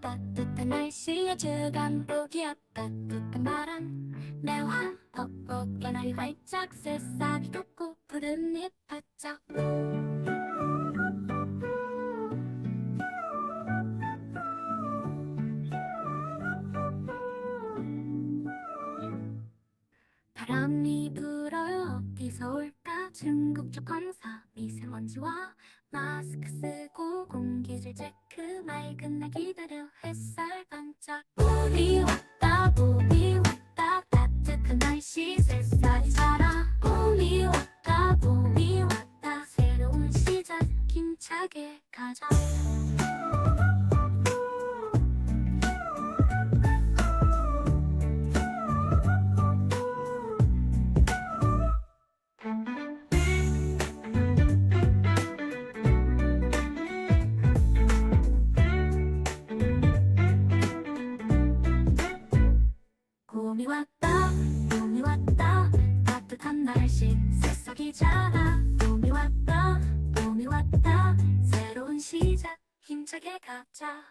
따뜻한 날씨에 주간 보기야 따뜻한 바람 내환 벅벅 연하리 활짝 새싹이 돋고 푸른 잎 바짝. 바람이 불어요. 어디서 올까? 중국적 검사. 미세먼지와 마스크 쓰고 공기질 체크 맑은 날 기다려 햇살 반짝. 봄이 왔다 봄이 왔다. 따뜻한 날씨 새살이 자라. 봄이 왔다 봄이 왔다. 새로운 시작 힘차게 가자 봄이 왔다 봄이 왔다. 따뜻한 날씨 새싹이 자라 봄이 왔다 봄이 왔다. 새로운 시작 힘차게 가자.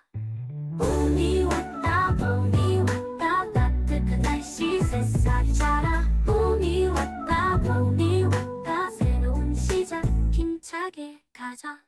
봄이 왔다 봄이 왔다. 따뜻한 날씨 새싹이 자라. 봄이 왔다 봄이 왔다. 새로운 시작 힘차게 가자